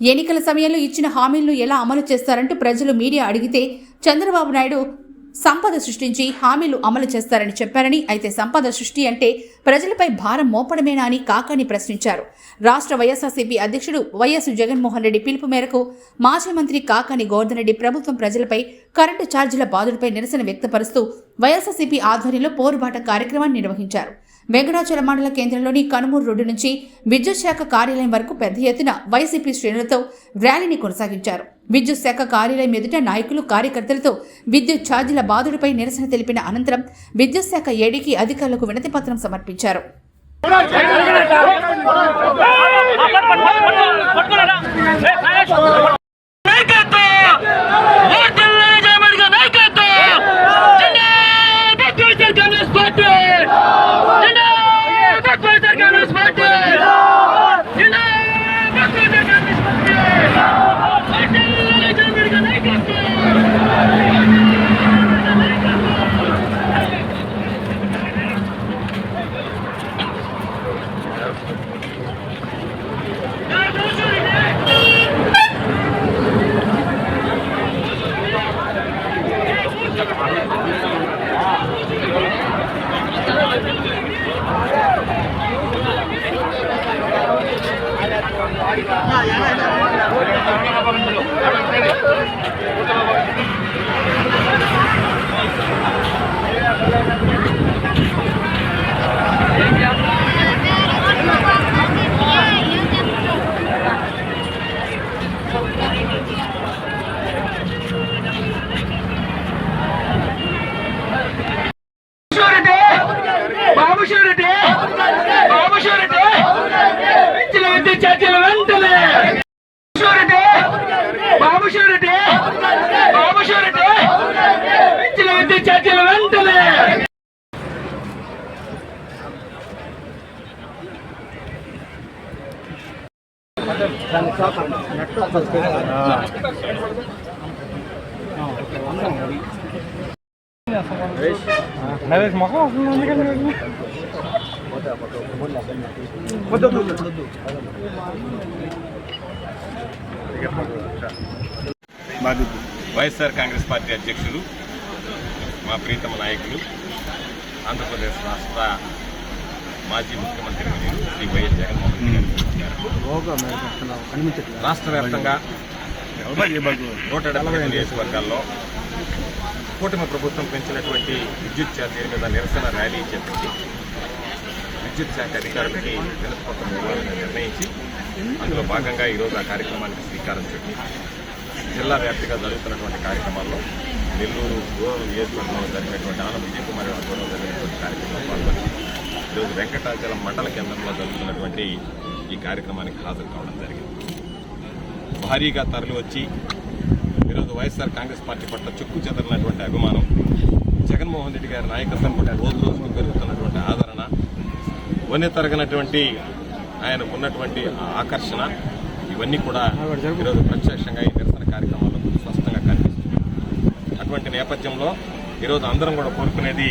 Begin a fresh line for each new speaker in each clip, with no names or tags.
ఎన్నికల సమయంలో ఇచ్చిన హామీలను ఎలా అమలు చేస్తారంటూ ప్రజలు మీడియా అడిగితే చంద్రబాబు నాయుడు సంపద సృష్టించి హామీలు అమలు చేస్తారని చెప్పారని అయితే సంపద సృష్టి అంటే ప్రజలపై భారం మోపడమేనా అని కాకాని ప్రశ్నించారు. రాష్ట్ర వైఎస్ఆర్సీపీ అధ్యక్షుడు వైఎస్ జగన్మోహన్ రెడ్డి పిలుపు మేరకు మాజీ మంత్రి కాకాని గోవర్ధన్ రెడ్డి ప్రభుత్వం ప్రజలపై కరెంటు ఛార్జీల బాధలపై నిరసన వ్యక్తపరుస్తూ వైఎస్ఆర్సీపీ ఆధ్వర్యంలో పోరుబాట కార్యక్రమాన్ని నిర్వహించారు. వెంకటాచల మండల కేంద్రంలోని కనుమూరు రోడ్డు నుంచి విద్యుత్ శాఖ కార్యాలయం వరకు పెద్ద ఎత్తున వైసీపీ శ్రేణులతో ర్యాలీని కొనసాగించారు విద్యుత్ శాఖ కార్యాలయం ఎదుట నాయకులు కార్యకర్తలతో విద్యుత్ ఛార్జీల బాధుడిపై నిరసన తెలిపిన అనంతరం విద్యుత్ శాఖ ఏడీకి అధికారులకు వినతి పత్రం సమర్పించారు
నాయకత్వం 啊原来这
నరేష్ మొహం వస్తుంది అందుకని
వైఎస్ఆర్ కాంగ్రెస్ పార్టీ అధ్యక్షులు మా ప్రీతమ నాయకులు ఆంధ్రప్రదేశ్ రాష్ట్ర మాజీ ముఖ్యమంత్రి శ్రీ వైఎస్ జగన్మోహన్ రెడ్డి గారు రాష్ట్ర వ్యాప్తంగా నూట డెబ్బై నియోజకవర్గాల్లో కూటమి ప్రభుత్వం పెంచినటువంటి విద్యుత్ ఛార్జీల మీద నిరసన ర్యాలీ చేపట్టి విద్యుత్ శాఖ అధికారులకి వినతిపత్రం ఇవ్వాలని నిర్ణయించి అందులో భాగంగా ఈరోజు ఆ కార్యక్రమానికి శ్రీకారం చుట్టి జిల్లా వ్యాప్తిగా జరుగుతున్నటువంటి కార్యక్రమాల్లో నెల్లూరు దూరం నియోజకవర్గంలో జరిగినటువంటి ఆనం విజయ్ కుమార్ ఆధ్వర్యంలో జరిగినటువంటి కార్యక్రమంలో పాల్గొని ఈరోజు వెంకటాచలం మండల కేంద్రంలో జరుగుతున్నటువంటి ఈ కార్యక్రమానికి హాజరు కావడం జరిగింది. భారీగా తరలి వచ్చి ఈరోజు వైఎస్ఆర్ కాంగ్రెస్ పార్టీ పట్ల చెక్కు చెదరినటువంటి అభిమానం జగన్మోహన్ రెడ్డి గారి నాయకత్వం పట్ల రోజు రోజుకు పెరుగుతున్నటువంటి ఆదరణ వన్నె తరగనటువంటి ఆయనకు ఉన్నటువంటి ఆకర్షణ ఇవన్నీ కూడా ఈరోజు ప్రత్యక్షంగా ఈ నిరసన కార్యక్రమాల్లో స్పష్టంగా కనిపిస్తుంది అటువంటి నేపథ్యంలో ఈరోజు అందరం కూడా కోరుకునేది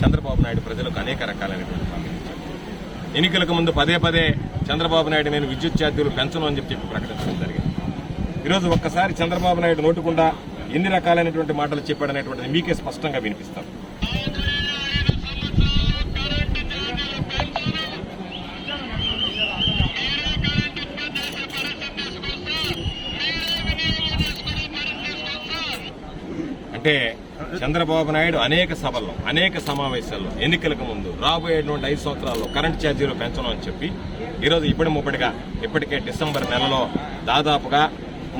చంద్రబాబు నాయుడు ప్రజలకు అనేక రకాలైనటువంటి హామీలు ఇచ్చారు. ఎన్నికలకు ముందు పదే పదే చంద్రబాబు నాయుడు నేను విద్యుత్ ఛార్జీలు పెంచను అని చెప్పి చెప్పి ప్రకటించడం జరిగింది. ఈరోజు ఒక్కసారి చంద్రబాబు నాయుడు నోటుకుండా ఎన్ని రకాలైనటువంటి మాటలు చెప్పాడనేటువంటిది మీకే స్పష్టంగా వినిపిస్తారు అంటే చంద్రబాబు నాయుడు అనేక సభల్లో అనేక సమావేశాల్లో ఎన్నికలకు ముందు రాబోయేటువంటి ఐదు సంవత్సరాల్లో కరెంట్ ఛార్జీలు పెంచడం అని చెప్పి ఈరోజు ఇప్పటి ముప్పటిగా ఇప్పటికే డిసెంబర్ నెలలో దాదాపుగా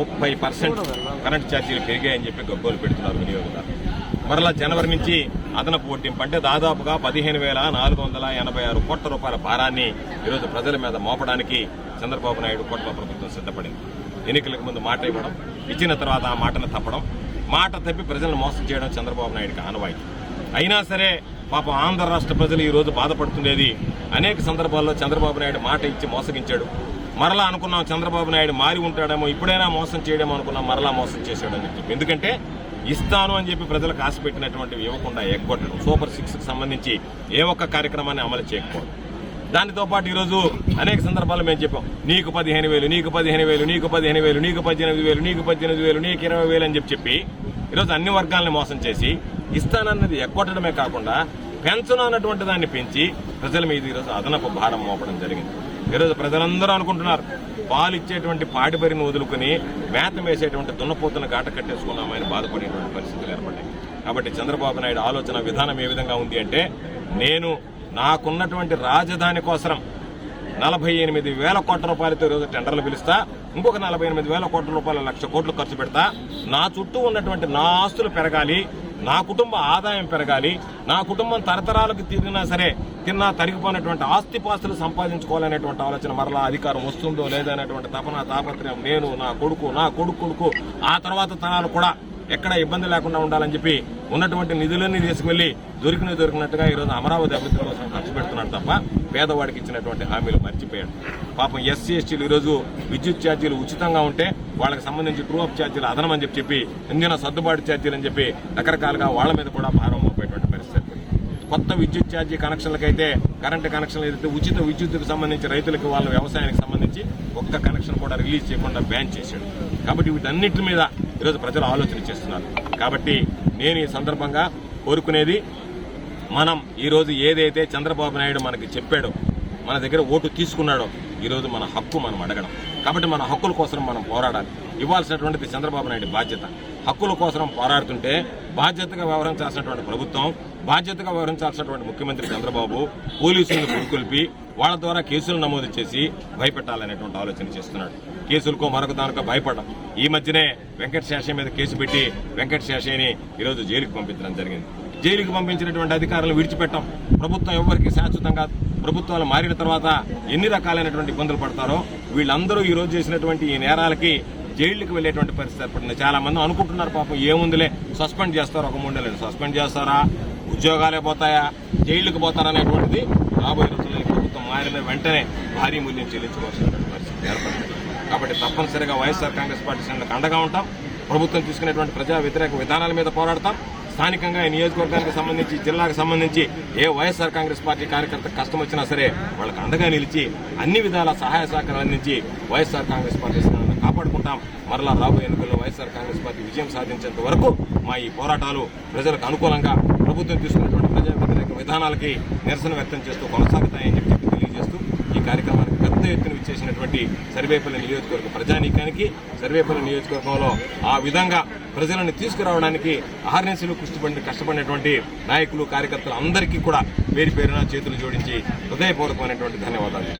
ముప్పై పర్సెంట్ కరెంట్ ఛార్జీలు పెరిగాయని చెప్పి గగ్గోలు పెడుతున్నారు వినియోగదారులు. మరలా జనవరి నుంచి అదనపు వడ్డింపు అంటే దాదాపుగా పదిహేను వేల నాలుగు వందల ఎనభై ఆరు కోట్ల రూపాయల భారాన్ని ఈరోజు ప్రజల మీద మోపడానికి చంద్రబాబు నాయుడు కోట్ల ప్రభుత్వం సిద్ధపడింది. ఎన్నికలకు ముందు మాట ఇవ్వడం ఇచ్చిన తర్వాత ఆ మాటను తప్పడం మాట తప్పి ప్రజలను మోసం చేయడం చంద్రబాబు నాయుడుకి ఆనవాయి అయినా సరే పాపం ఆంధ్ర రాష్ట్ర ప్రజలు ఈ రోజు బాధపడుతుండేది. అనేక సందర్భాల్లో చంద్రబాబు నాయుడు మాట ఇచ్చి మోసగించాడు. మరలా అనుకున్నాం చంద్రబాబు నాయుడు మారి ఉంటాడేమో ఇప్పుడైనా మోసం చేయడేమో అనుకున్నాం మరలా మోసం చేశాడని చెప్పి. ఎందుకంటే ఇస్తాను అని చెప్పి ప్రజలకు ఆశ పెట్టినటువంటివి ఇవ్వకుండా ఎగ్గొట్టడం సూపర్ సిక్స్కి సంబంధించి ఏ ఒక్క కార్యక్రమాన్ని అమలు చేయకపోవడం. దానితో పాటు ఈరోజు అనేక సందర్భాలు మేము చెప్పాం. నీకు పదిహేను వేలు నీకు పదిహేను వేలు నీకు పదిహేను వేలు నీకు పద్దెనిమిది వేలు నీకు పద్దెనిమిది వేలు నీకు ఇరవై వేలు అని చెప్పి చెప్పి ఈరోజు అన్ని వర్గాలను మోసం చేసి ఇస్తానన్నది ఎక్కొట్టడమే కాకుండా పెంచను అన్నటువంటి దాన్ని పెంచి ప్రజల మీద ఈరోజు అదనపు భారం మోపడం జరిగింది. ఈరోజు ప్రజలందరూ అనుకుంటున్నారు పాలు ఇచ్చేటువంటి పాడిపరిని వదులుకుని మేత వేసేటువంటి దున్నపోతున్న గాట కట్టేసుకున్నామని బాధపడేటువంటి పరిస్థితులు ఏర్పడ్డాయి. కాబట్టి చంద్రబాబు నాయుడు ఆలోచన విధానం ఏ విధంగా ఉంది అంటే నేను నాకున్నటువంటి రాజధాని కోసం నలభై ఎనిమిది వేల కోట్ల రూపాయలతో ఈరోజు టెండర్లు పిలుస్తా ఇంకొక నలభై ఎనిమిది వేల కోట్ల రూపాయల లక్ష కోట్లు ఖర్చు పెడతా. నా చుట్టూ ఉన్నటువంటి నా ఆస్తులు పెరగాలి నా కుటుంబ ఆదాయం పెరగాలి నా కుటుంబం తరతరాలకు తిరిగినా సరే తిన్నా తరిగిపోయినటువంటి ఆస్తిపాస్తులు సంపాదించుకోవాలనేటువంటి ఆలోచన మరలా అధికారం వస్తుందో లేదనేటువంటి తపన తాపత్రయం నేను నా కొడుకు నా కొడుకు కొడుకు ఆ తర్వాత తరాలు కూడా ఎక్కడ ఇబ్బంది లేకుండా ఉండాలని చెప్పి ఉన్నటువంటి నిధులన్నీ తీసుకువెళ్ళి దొరికిన దొరికినట్టుగా ఈరోజు అమరావతి అభివృద్ధి కోసం ఖర్చు పెడుతున్నాడు తప్ప పేదవాడికి ఇచ్చినటువంటి హామీలు మర్చిపోయాడు. పాపం ఎస్సీ ఎస్టీలు ఈరోజు విద్యుత్ ఛార్జీలు ఉచితంగా ఉంటే వాళ్ళకి సంబంధించి ట్రూ అప్ ఛార్జీలు అదనమని చెప్పి చెప్పి ఇంజిన సర్దుబాటు ఛార్జీలు అని చెప్పి రకరకాలుగా వాళ్ళ మీద కూడా భారం మోపేటువంటి పరిస్థితి. కొత్త విద్యుత్ ఛార్జీ కనెక్షన్లకైతే కరెంటు కనెక్షన్లు ఏదైతే ఉచిత విద్యుత్తుకు సంబంధించి రైతులకు వాళ్ళ వ్యవసాయానికి సంబంధించి ఒక్క కనెక్షన్ కూడా రిలీజ్ చేయకుండా బ్యాన్ చేశాడు. కాబట్టి వీటన్నిటి మీద ఈరోజు ప్రజలు ఆలోచన చేస్తున్నారు. కాబట్టి నేను ఈ సందర్భంగా కోరుకునేది మనం ఈరోజు ఏదైతే చంద్రబాబు నాయుడు మనకి చెప్పాడో మన దగ్గర ఓటు తీసుకున్నాడో ఈరోజు మన హక్కు మనం అడగడం. కాబట్టి మన హక్కుల కోసం మనం పోరాడాలి. ఇవ్వాల్సినటువంటిది చంద్రబాబు నాయుడు బాధ్యత. హక్కుల కోసం పోరాడుతుంటే బాధ్యతగా వ్యవహరించాల్సినటువంటి ప్రభుత్వం బాధ్యతగా వ్యవహరించాల్సినటువంటి ముఖ్యమంత్రి చంద్రబాబు పోలీసులను పురుకొల్పి వాళ్ళ ద్వారా కేసులు నమోదు చేసి భయపెట్టాలనేటువంటి ఆలోచన చేస్తున్నాడు. కేసులకో మరొక దానికో భయపడడం. ఈ మధ్యనే వెంకట శేషయ్య మీద కేసు పెట్టి వెంకట శేషయ్యని ఈరోజు జైలుకి పంపించడం జరిగింది. జైలుకి పంపించినటువంటి అధికారులు విడిచిపెట్టం ప్రభుత్వం ఎవరికి శాశ్వతంగా ప్రభుత్వాలు మారిన తర్వాత ఎన్ని రకాలైనటువంటి ఇబ్బందులు పడతారో వీళ్ళందరూ ఈ రోజు చేసినటువంటి ఈ నేరాలకి జైలుకి వెళ్ళేటువంటి పరిస్థితి ఏర్పడింది. చాలా మంది అనుకుంటున్నారు పాపం ఏముందిలే సస్పెండ్ చేస్తారు ఒక మూడు నెలలు. సస్పెండ్ చేస్తారా? ఉద్యోగాలే పోతాయా? జైళ్ళకి పోతారా అనేటువంటిది రాబోయే రోజుల్లో ఈ వెంటనే భారీ మూల్యం చెల్లించుకోవాల్సినటువంటి పరిస్థితి ఏర్పడింది కాబట్టి తప్పనిసరిగా వైఎస్ఆర్ కాంగ్రెస్ పార్టీ శ్రేణులకు అండగా ఉంటాం. ప్రభుత్వం తీసుకునేటువంటి ప్రజా వ్యతిరేక విధానాల మీద పోరాడతాం. స్థానికంగా ఈ నియోజకవర్గానికి సంబంధించి జిల్లాకు సంబంధించి ఏ వైఎస్ఆర్ కాంగ్రెస్ పార్టీ కార్యకర్త కష్టం వచ్చినా సరే వాళ్ళకి అండగా నిలిచి అన్ని విధాల సహాయ సహకారాలు అందించి వైఎస్ఆర్ కాంగ్రెస్ పార్టీ శ్రేణులను కాపాడుకుంటాం. మరలా రాబోయే ఎన్నికల్లో వైఎస్ఆర్ కాంగ్రెస్ పార్టీ విజయం సాధించేంత వరకు మా ఈ పోరాటాలు ప్రజలకు అనుకూలంగా ప్రభుత్వం తీసుకున్నటువంటి ప్రజా వ్యతిరేక విధానాలకి నిరసన వ్యక్తం చేస్తూ కొనసాగుతాయని చెప్పి కార్యక్రమానికి పెద్ద ఎత్తున విచ్చేసినటువంటి సర్వేపల్లి నియోజకవర్గ ప్రజానీకానికి సర్వేపల్లి నియోజకవర్గంలో ఆ విధంగా ప్రజలను తీసుకురావడానికి అహర్నిశలు కృషిపడి కష్టపడినటువంటి నాయకులు కార్యకర్తలు అందరికీ కూడా పేరు పేరున చేతులు జోడించి హృదయపూర్వకమైనటువంటి ధన్యవాదాలు.